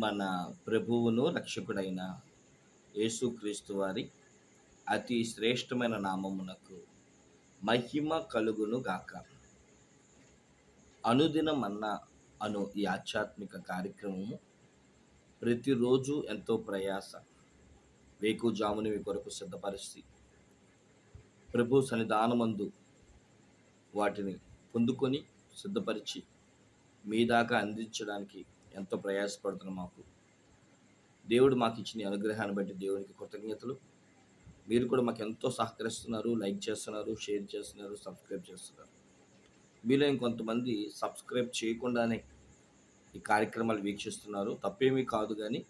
మన ప్రభువును రక్షకుడైన యేసుక్రీస్తు వారి అతి శ్రేష్టమైన నామమునకు మహిమ కలుగును గాక. అనుదినం అన్న అను ఈ ఆధ్యాత్మిక కార్యక్రమము ప్రతిరోజు ఎంతో ప్రయాస వేకుజాముని మీ కొరకు సిద్ధపరిచి ప్రభు సన్నిధానమందు వాటిని పొందుకొని సిద్ధపరిచి మీ దాకా అందించడానికి ఎంతో ప్రయాసపడుతున్న మాకు. దేవుడు మాకు ఇచ్చిన అనుగ్రహాన్ని బట్టి దేవునికి కృతజ్ఞతలు. మీరు కూడా మాకు ఎంతో సహకరిస్తున్నారు లైక్ చేస్తున్నారు షేర్ చేస్తున్నారు సబ్స్క్రైబ్ చేస్తున్నారు. మీలో ఇంకొంతమంది సబ్స్క్రైబ్ చేయకుండానే ఈ కార్యక్రమాలు వీక్షిస్తున్నారు. తప్పేమీ కాదు కానీ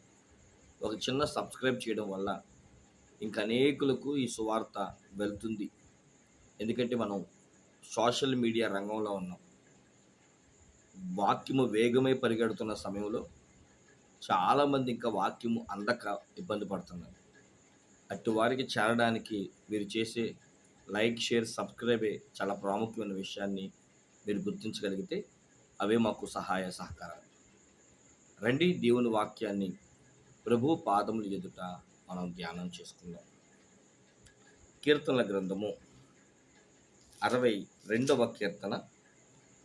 ఒక చిన్న సబ్స్క్రైబ్ చేయడం వల్ల ఇంకా అనేకులకు ఈ సువార్త వెళ్తుంది. ఎందుకంటే మనం సోషల్ మీడియా రంగంలో ఉన్నాం. వాక్యము వేగమై పరిగెడుతున్న సమయంలో చాలామంది ఇంకా వాక్యము అందక ఇబ్బంది పడుతున్నారు. అటు వారికి చేరడానికి మీరు చేసే లైక్ షేర్ సబ్స్క్రైబే చాలా ప్రాముఖ్యమైన విషయాన్ని మీరు గుర్తించగలిగితే అవే మాకు సహాయ సహకారాలు. రండి దేవుని వాక్యాన్ని ప్రభు పాదములు ఎదుట మనం ధ్యానం చేసుకుందాం. కీర్తనల గ్రంథము అరవై రెండవ కీర్తన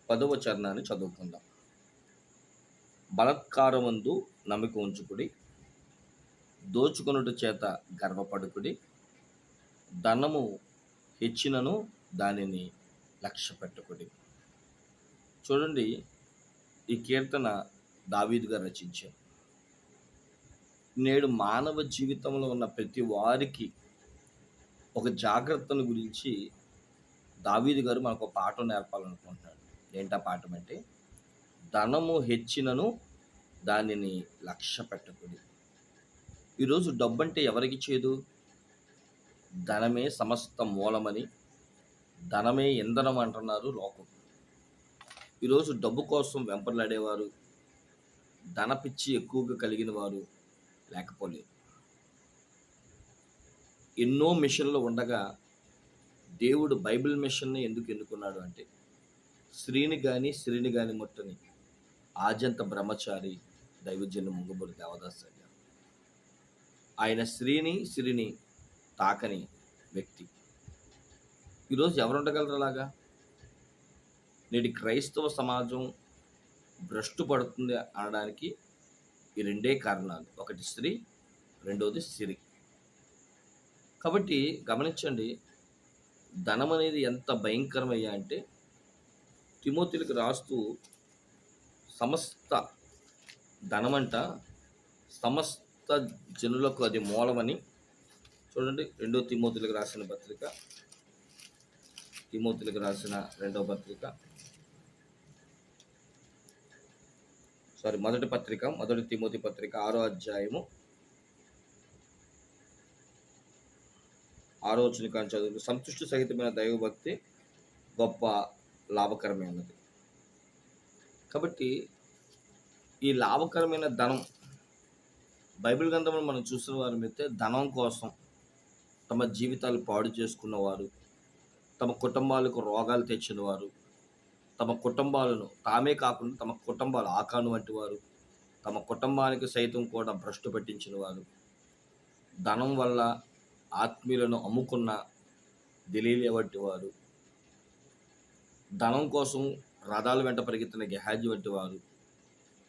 పదవ చరణాన్ని చదువుకుందాం. బలత్కారమందు నమ్మిక ఉంచుకుడి దోచుకొనుట చేత గర్వపడుకుడి ధనము హెచ్చినను దానిని లక్ష్య పెట్టుకుడి చూడండి ఈ కీర్తన దావీదు గారు రచించారు. నేడు మానవ జీవితంలో ఉన్న ప్రతి వారికి ఒక జాగ్రత్తను గురించి దావీదు గారు మనకు ఒక పాఠం నేర్పాలనుకుంటున్నాడు ఏంటా పాఠం అంటే? ధనము హెచ్చినను దానిని లక్ష్య పెట్టకూడదు ఈరోజు డబ్బు అంటే ఎవరికి చేదు? ధనమే సమస్త మూలమని ధనమే ఇంధనం అంటున్నారు లోకం. ఈరోజు డబ్బు కోసం వెంపర్లాడేవారు ధన పిచ్చి ఎక్కువగా కలిగిన వారు లేకపోలేదు. ఎన్నో మిషన్లు ఉండగా దేవుడు బైబిల్ మిషన్ని ఎందుకు ఎన్నుకున్నాడు అంటే స్త్రీని కానీ స్త్రీని కానీ ముట్టని ఆజంత బ్రహ్మచారి దైవజన్య ముంగబురి దేవదాస్ గారు ఆయన స్త్రీని స్త్రీని తాకని వ్యక్తి. ఈరోజు ఎవరు ఉండగలరు అలాగా? నేటి క్రైస్తవ సమాజం భ్రష్టు పడుతుంది అనడానికి ఈ రెండే కారణాలు. ఒకటి స్త్రీ రెండవది సిరి కాబట్టి గమనించండి ధనం అనేది ఎంత భయంకరమయ్యా అంటే తిమోతిలకు రాస్తూ సమస్త ధనమంట సమస్త జనులకు అది మూలమని చూడండి రెండో తిమోతులకు రాసిన పత్రిక. తిమోతులకు రాసిన రెండవ పత్రిక. సారీ మొదటి పత్రిక మొదటి తిమోతి పత్రిక ఆరో అధ్యాయము. ఆరోచన కానీ చదువు సంతుష్టి సహితమైన దైవభక్తి గొప్ప లాభకరమైనది. కాబట్టి ఈ లాభకరమైన ధనం బైబిల్ గ్రంథంలో మనం చూసిన వారి అయితే ధనం కోసం తమ జీవితాలు పాడు చేసుకున్నవారు తమ కుటుంబాలకు రోగాలు తెచ్చినవారు తమ కుటుంబాలను తామే కాకుండా తమ కుటుంబాలు ఆకాను వంటి వారు తమ కుటుంబానికి సైతం కూడా భ్రష్టు పట్టించిన వారు. ధనం వల్ల ఆత్మీయులను అమ్ముకున్న దిలీలే వంటి వారు. ధనం కోసం రథాల వెంట పరిగెత్తిన గెహాజీ వంటి వారు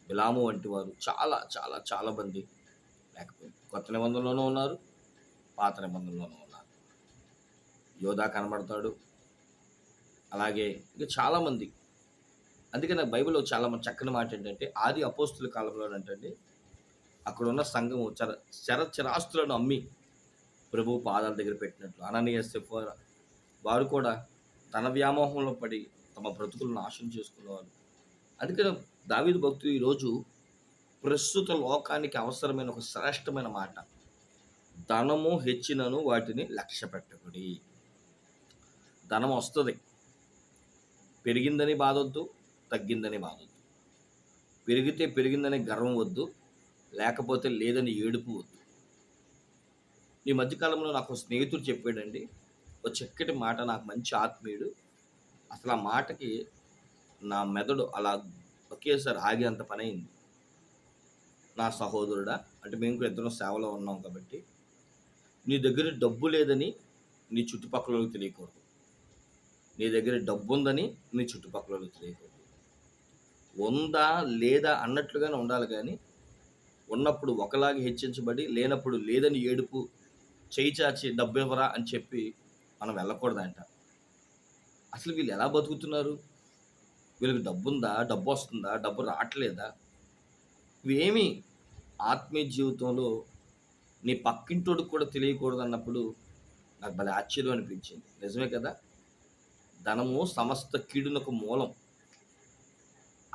బిలాము వంటి వారు చాలా చాలా చాలా మంది లేకపోయింది. కొత్త నిబంధనలోనూ ఉన్నారు పాత నిబంధనలోనూ ఉన్నారు. యోధా కనబడతాడు. అలాగే ఇక చాలామంది అందుకే నాకు బైబిల్లో చాలా మంది చక్కని మాట ఏంటంటే ఆది అపోస్తుల కాలంలో ఏంటంటే అక్కడ ఉన్న సంఘము చర చర చరాస్తులను అమ్మి ప్రభు పాదాల దగ్గర పెట్టినట్లు. అననీయ సెఫోరా వారు కూడా తన వ్యామోహంలో పడి తమ బ్రతుకులను నాశనం చేసుకునేవారు. అందుకని దావీదు భక్తులు ఈరోజు ప్రస్తుత లోకానికి అవసరమైన ఒక శ్రేష్టమైన మాట. ధనము హెచ్చినను వాటిని లక్ష్య పెట్టకుడి ధనం వస్తుంది. పెరిగిందని బాధొద్దు తగ్గిందని బాధొద్దు. పెరిగితే పెరిగిందని గర్వం వద్దు లేకపోతే లేదని ఏడుపు వద్దు. ఈ మధ్యకాలంలో నాకు స్నేహితుడు చెప్పాడండి ఒక చక్కటి మాట నాకు మంచి ఆత్మీయుడు అసలు ఆ మాటకి నా మెదడు అలా ఒకేసారి ఆగేంత పని అయింది నా సహోదరుడా అంటే మేము కూడా ఇద్దరం సేవలో ఉన్నాం కాబట్టి నీ దగ్గర డబ్బు లేదని నీ చుట్టుపక్కల తెలియకూడదు. నీ దగ్గర డబ్బు ఉందని నీ చుట్టుపక్కలకి తెలియకూడదు. ఉందా లేదా అన్నట్లుగానే ఉండాలి కానీ ఉన్నప్పుడు ఒకలాగా హెచ్చించబడి లేనప్పుడు లేదని ఏడుపు చేయి చాచి డబ్బు ఇవ్వరా అని చెప్పి మనం వెళ్ళకూడదంట. అసలు వీళ్ళు ఎలా బతుకుతున్నారు? వీళ్ళకి డబ్బు ఉందా డబ్బు వస్తుందా? డబ్బు రావట్లేదా? ఇవేమి ఆత్మీయ జీవితంలో నీ పక్కింటోడికి కూడా తెలియకూడదు అన్నప్పుడు నాకు భలే ఆశ్చర్యం అనిపించింది. నిజమే కదా? ధనము సమస్త కీడునకు మూలం.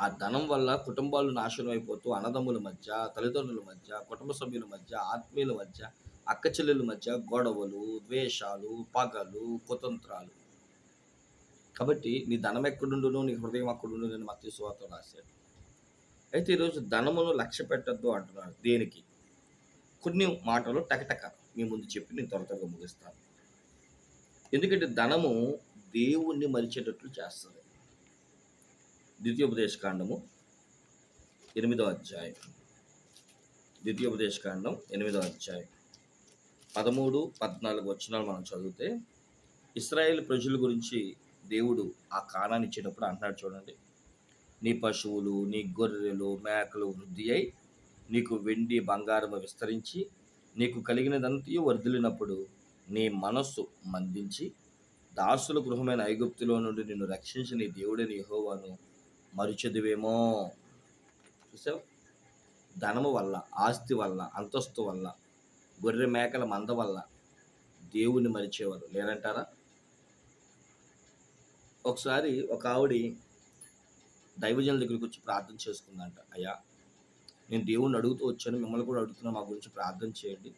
ఆ ధనం వల్ల కుటుంబాలు నాశనం అయిపోతూ అన్నదమ్ముల మధ్య తల్లిదండ్రుల మధ్య కుటుంబ సభ్యుల మధ్య ఆత్మీయుల మధ్య అక్క చెల్లెల మధ్య గొడవలు ద్వేషాలు పగలు కుతంత్రాలు. కాబట్టి నీ ధనం ఎక్కడుండును నీ హృదయం ఎక్కడుండు నేను మత్తి సువార్త రాశాడు. అయితే ఈరోజు ధనమును లక్ష్య పెట్టద్దు అంటున్నాడు. దేనికి? కొన్ని మాటలు టకటక మీ ముందు చెప్పి నేను త్వర త్వరగా ముగిస్తాను. ఎందుకంటే ధనము దేవుణ్ణి మరిచేటట్లు చేస్తుంది. ద్వితీయోపదేశ కాండము ఎనిమిదో అధ్యాయం. ద్వితీయోపదేశ కాండం ఎనిమిదో అధ్యాయం. పదమూడు పద్నాలుగు వచనాలు మనం చదివితే ఇస్రాయేల్ ప్రజల గురించి దేవుడు ఆ కాలాన్ని ఇచ్చేటప్పుడు అంటున్నాడు చూడండి. నీ పశువులు నీ గొర్రెలు మేకలు వృద్ధి అయి నీకు వెండి బంగారము విస్తరించి నీకు కలిగినదంతయు వర్ధిలినప్పుడు నీ మనస్సు మందించి దాసుల గృహమైన ఐగుప్తులో నుండి నిన్ను రక్షించి నీ దేవుడని యహోవాను మరుచదువేమో. చూసావు? ధనము వల్ల ఆస్తి వల్ల అంతస్తు వల్ల గొర్రె మేకల మంద వల్ల దేవుణ్ణి మరిచేవారు. లేరంటారా ఒకసారి ఒక ఆవిడ దైవజనుల దగ్గరికి వచ్చి ప్రార్థన చేసుకుందంట అయ్యా నేను దేవుణ్ణి అడుగుతూ వచ్చాను మిమ్మల్ని కూడా అడుగుతున్నా మా గురించి ప్రార్థన చేయండి.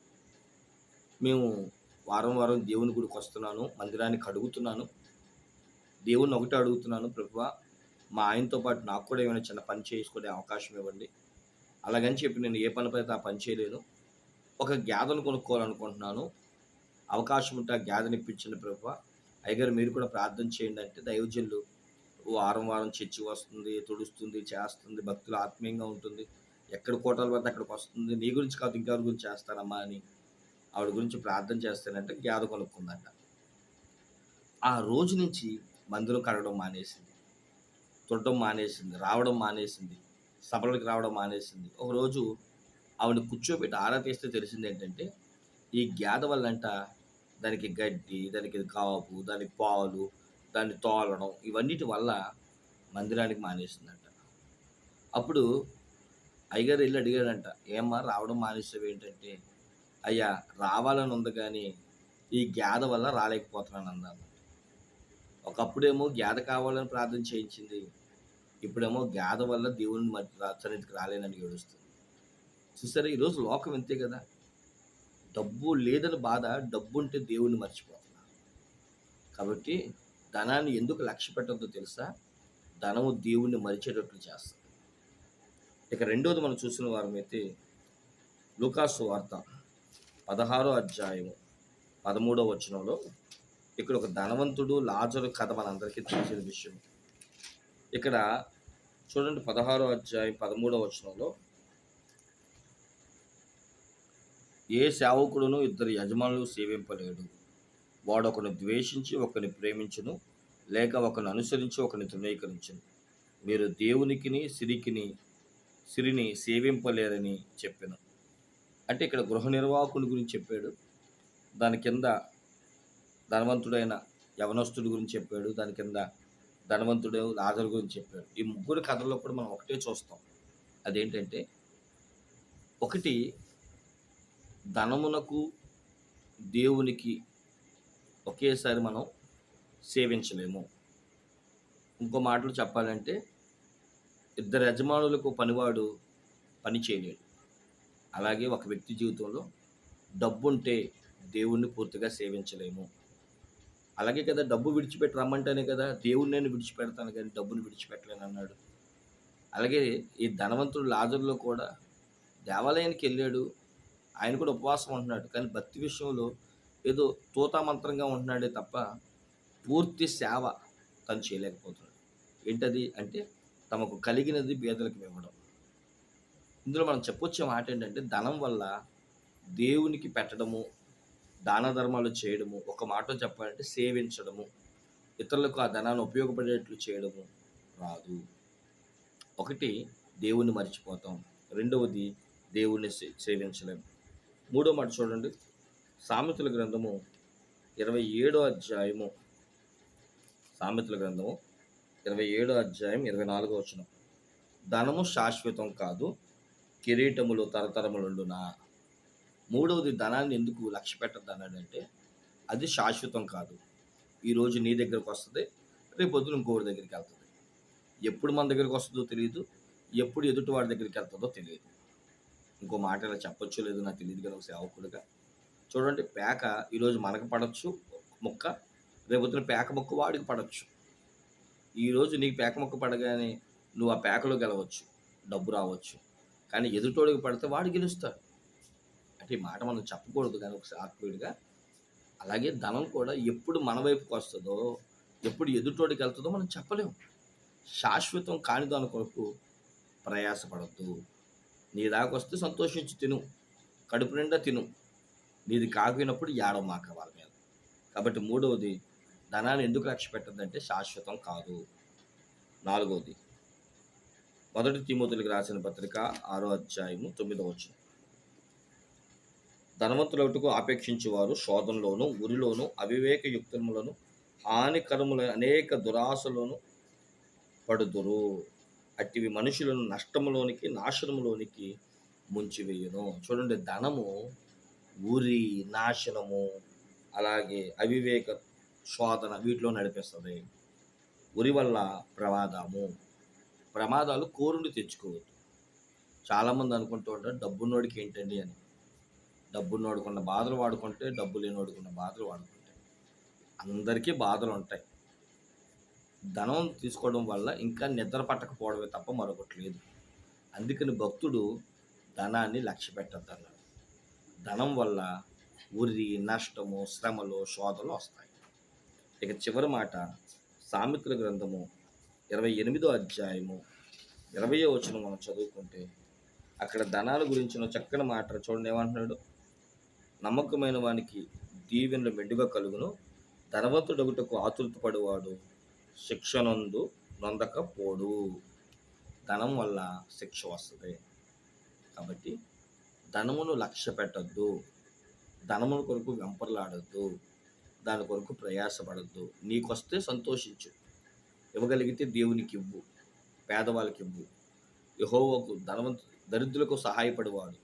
మేము వారం వారం దేవుని గుడికి వస్తున్నాను మందిరానికి అడుగుతున్నాను దేవుణ్ణి ఒకటే అడుగుతున్నాను ప్రభువా మా ఆయనతో పాటు నాకు కూడా ఏమైనా చిన్న పని చేసుకునే అవకాశం ఇవ్వండి. అలాగని చెప్పి నేను ఏ పని అయితే ఆ పని చేయలేను. ఒక గ్యాదను కొనుక్కోవాలనుకుంటున్నాను. అవకాశం ఉంటే ఆ గ్యాదను ఇప్పించిన ప్రభు అయ్యగారు మీరు కూడా ప్రార్థన చేయండి అంటే దైవజనులు వారం వారం చర్చి వస్తుంది తుడుస్తుంది చేస్తుంది భక్తులు ఆత్మీయంగా ఉంటుంది. ఎక్కడ కోటలు పడితే అక్కడికి వస్తుంది. నీ గురించి కాదు ఇంకెవరి గురించి చేస్తానమ్మా అని ఆవిడ గురించి ప్రార్థన చేస్తానంటే గ్యాద కొనుక్కుందంట ఆ రోజు నుంచి మందిరం కడగడం మానేసింది తుడడం మానేసింది రావడం మానేసింది సభలకు రావడం మానేసింది. ఒకరోజు ఆవిడ కూర్చోబెట్టి ఆరా తీస్తే తెలిసింది ఏంటంటే ఈ గ్యాద వల్లంట దానికి గడ్డి దానికి కాపు దాని పాలు దాన్ని తోలడం ఇవన్నిటి వల్ల మందిరానికి మానేసిందంట. అప్పుడు అయ్యగారు వెళ్ళి అడిగాడంట ఏమ్మా రావడం మానేసావు ఏంటంటే అయ్యా రావాలని ఉంది కానీ ఈ గ్యాద వల్ల రాలేకపోతున్నాను అన్నాను ఒకప్పుడేమో గ్యాద కావాలని ప్రార్థన చేయించింది ఇప్పుడేమో గ్యాద వల్ల దేవుని సన్నిధికి రాలేనని ఏడుస్తుంది. చూసారా ఈరోజు లోకం ఇంతే కదా? డబ్బు లేదని బాధ డబ్బు ఉంటే దేవుణ్ణి మర్చిపోతున్నా. కాబట్టి ధనాన్ని ఎందుకు లక్ష్య పెట్టద్దో తెలుసా? ధనము దేవుణ్ణి మరిచేటట్లు చేస్తుంది. ఇక రెండోది మనం చూసిన వారమైతే లూకాసు వార్త పదహారో అధ్యాయము పదమూడో వచనంలో ఇక్కడ ఒక ధనవంతుడు లాజరు కథ మనందరికీ తెలిసిన విషయం. ఇక్కడ చూడండి పదహారో అధ్యాయం పదమూడో వచనంలో ఏ సేవకుడును ఇద్దరు యజమానులు సేవింపలేడు. వాడు ఒకని ద్వేషించి ఒకరిని ప్రేమించును లేక ఒకరిని అనుసరించి ఒకరిని తృణీకరించును. మీరు దేవునికిని సిరికిని సిరిని సేవింపలేరని చెప్పాను. అంటే ఇక్కడ గృహ నిర్వాహకుని గురించి చెప్పాడు. దాని కింద ధనవంతుడైన యవనస్తుడి గురించి చెప్పాడు. దాని కింద ధనవంతుడు లాజర్ గురించి చెప్పాడు. ఈ ముగ్గురు కథల్లో కూడా మనం ఒకటే చూస్తాం. అదేంటంటే ఒకటి ధనమునకు దేవునికి ఒకేసారి మనం సేవించలేము. ఇంకో మాటలు చెప్పాలంటే ఇద్దరు యజమానులకు పనివాడు పని చేయలేడు. అలాగే ఒక వ్యక్తి జీవితంలో డబ్బు ఉంటే దేవుణ్ణి పూర్తిగా సేవించలేము. అలాగే కదా డబ్బు విడిచిపెట్టి రమ్మంటేనే కదా దేవుణ్ణి నేను విడిచిపెడతాను కానీ డబ్బును విడిచిపెట్టలేను అన్నాడు. అలాగే ఈ ధనవంతుడు లాజర్లో కూడా దేవాలయానికి వెళ్ళాడు. ఆయన కూడా ఉపవాసం ఉంటున్నాడు. కానీ భక్తి విషయంలో ఏదో తూతామంత్రంగా ఉంటున్నాడే తప్ప పూర్తి సేవ తను చేయలేకపోతున్నాడు. ఏంటది అంటే తమకు కలిగినది పేదలకు ఇవ్వడం. ఇందులో మనం చెప్పొచ్చే మాట ఏంటంటే ధనం వల్ల దేవునికి పెట్టడము దాన ధర్మాలు చేయడము ఒక మాట చెప్పాలంటే సేవించడము ఇతరులకు ఆ ధనాన్ని ఉపయోగపడేట్లు చేయడము రాదు. ఒకటి దేవుణ్ణి మర్చిపోతాం. రెండవది దేవుణ్ణి సే- మూడో మాట చూడండి. సామెతల గ్రంథము ఇరవై ఏడో అధ్యాయము. సామెతల గ్రంథము ఇరవై ఏడో అధ్యాయం ఇరవై నాలుగో వచ్చిన ధనము శాశ్వతం కాదు కిరీటములు తరతరములుండునా? మూడవది ధనాన్ని ఎందుకు లక్ష్య పెట్టద్దు అది శాశ్వతం కాదు. ఈరోజు నీ దగ్గరకు వస్తుంది రేపు పొద్దున ఇంకోటి దగ్గరికి వెళ్తుంది. ఎప్పుడు మన దగ్గరికి వస్తుందో తెలియదు ఎప్పుడు ఎదుటి వాడి దగ్గరికి వెళ్తుందో తెలియదు ఇంకో మాట ఇలా చెప్పొచ్చు లేదు నాకు తెలియదు కదా ఒక సేవకుడుగా. చూడండి పేక ఈరోజు మనకు పడవచ్చు ముక్క రేపొద్దున పేక ముక్క వాడికి పడవచ్చు ఈరోజు నీకు పేక ముక్క పడగానే నువ్వు ఆ పేకలో గెలవచ్చు డబ్బు రావచ్చు. కానీ ఎదుటోడికి పడితే వాడు గెలుస్తాడు. అంటే ఈ మాట మనం చెప్పకూడదు కానీ ఒకసారి ఆత్మీయుడిగా. అలాగే ధనం కూడా ఎప్పుడు మన వైపుకి వస్తుందో ఎప్పుడు ఎదుటోడికి వెళ్తుందో మనం చెప్పలేము. శాశ్వతం కాని దాని కొరకు ప్రయాసపడద్దు. నీ దాకా వస్తే సంతోషించి తిను. కడుపు నిండా తిను. నీది కాకపోయినప్పుడు ఏడవ మాక వాళ్ళ మీద. కాబట్టి మూడవది ధనాన్ని ఎందుకు లక్ష్య పెట్టద్దంటే శాశ్వతం కాదు. నాలుగవది మొదటి తిమోతులకు రాసిన పత్రిక ఆరో అధ్యాయము తొమ్మిదవ వచ్చిన ధనవంతులకు ఆపేక్షించేవారు శోధంలోను ఉరిలోను అవివేకయుక్తములను హానికరములైన అనేక దురాశలను పడుదురు. అట్టివి మనుషులను నష్టములోనికి నాశనములోనికి ముంచివేయును. చూడండి ధనము ఊరి నాశనము అలాగే అవివేక శోధన వీటిలో నడిపిస్తుంది. ఉరి వల్ల ప్రమాదము. ప్రమాదాలు కోరుండి తెచ్చుకోవద్దు. చాలామంది అనుకుంటూ ఉంటారు డబ్బున్నోడికి ఏంటండి అని. డబ్బున్నోడుకున్న బాధలు వాడుకుంటే డబ్బు లేనోడుకున్న బాధలు వాడుకుంటే. అందరికీ బాధలు ఉంటాయి ధనం తీసుకోవడం వల్ల ఇంకా నిద్ర పట్టకపోవడమే తప్ప మరొకటి లేదు. అందుకని భక్తుడు ధనాన్ని లక్ష్య పెట్టద్దన్నాడు. ధనం వల్ల ఉరి నష్టము శ్రమలు శోధలు వస్తాయి. ఇక చివరి మాట సామిత్ర గ్రంథము ఇరవై ఎనిమిదో అధ్యాయము ఇరవయో వచనం మనం చదువుకుంటే అక్కడ ధనాల గురించిన చక్కని మాట చూడండి ఏమంటున్నాడు? నమ్మకమైన వానికి దీవెనలు మెండుగా కలుగును. ధనవంతుడొకటకు ఆతృత పడువాడు శిక్షనందు నొందకపోడు. ధనం వల్ల శిక్ష వస్తుంది. కాబట్టి ధనమును లక్ష్య పెట్టద్దు. ధనమును కొరకు వెంపర్లాడద్దు. దాని కొరకు ప్రయాసపడద్దు. నీకొస్తే సంతోషించు. ఇవ్వగలిగితే దేవునికి ఇవ్వు పేదవాళ్ళకి ఇవ్వు యహోవకు ధనవంతు దరిద్రులకు సహాయపడేవాడు.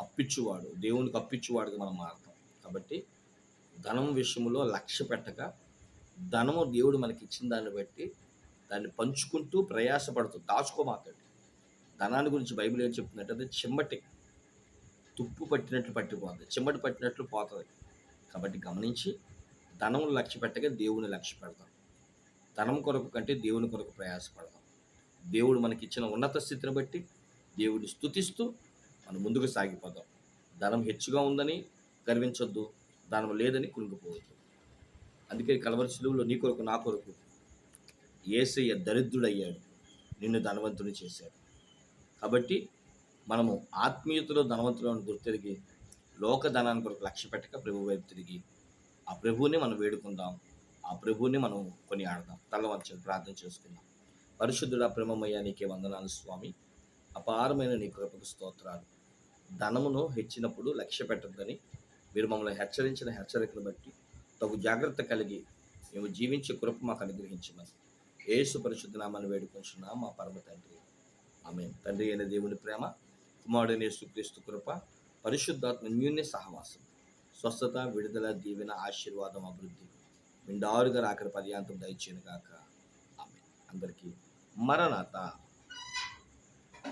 అప్పిచ్చువాడు. దేవునికి అప్పిచ్చువాడుగా మనం మారుతాం. కాబట్టి ధనం విషయంలో లక్ష్య పెట్టక ధనము దేవుడు మనకి ఇచ్చిన దాన్ని బట్టి దాన్ని పంచుకుంటూ ప్రయాసపడుతూ దాచుకోమాకండి. ధనాన్ని గురించి బైబిల్ ఏం చెప్తుందంటే అది చిమ్మటి తుప్పు పట్టినట్లు పట్టిపోతుంది. చిమ్మటి పట్టినట్లు పోతుంది. కాబట్టి గమనించి ధనం లక్ష్య పెట్టగా దేవుని లక్ష్య పెడతాం. ధనం కొరకు కంటే దేవుని కొరకు ప్రయాసపడతాం. దేవుడు మనకి ఇచ్చిన ఉన్నత స్థితిని బట్టి దేవుడిని స్థుతిస్తూ మనం ముందుకు సాగిపోదాం ధనం హెచ్చుగా ఉందని గర్వించొద్దు. ధనం లేదని కులిగిపోవద్దు అందుకే కలవరి సులువులో నీ కొరకు నా కొరకు ఏసయ్య దరిద్రుడయ్యాడు. నిన్ను ధనవంతుని చేశాడు. కాబట్టి మనము ఆత్మీయతలో ధనవంతులను గుర్తిరిగి లోక ధనాన్ని కొరకు లక్ష్య పెట్టక ప్రభు వైపు తిరిగి ఆ ప్రభువుని మనం వేడుకుందాం. ఆ ప్రభువుని మనం కొని తల వంచని ప్రార్థన చేసుకుందాం. పరిశుద్ధుడ ప్రేమమయ్య నీకే వందనాలు స్వామి. అపారమైన నీ కృపకు స్తోత్రాలు. ధనమును హెచ్చినప్పుడు లక్ష్య పెట్టద్దని మీరు మమ్మల్ని హెచ్చరించిన హెచ్చరికను బట్టి తగు జాగ్రత్త కలిగి మేము జీవించే కృప మాకు అనుగ్రహించమని యేసు పరిశుద్ధ నామాన్ని వేడుకుంటున్నాం మా పరమ తండ్రి. ఆమె తండ్రి అయిన దేవుని ప్రేమ కుమారుడైన యేసుక్రీస్తు కృప పరిశుద్ధాత్మ న్యూన్య సహవాసం స్వస్థత విడుదల దీవెన ఆశీర్వాదం అభివృద్ధి నిండారుగా రాకడ పర్యాంతం దయచేయను గాక. ఆమె అందరికీ మరణాత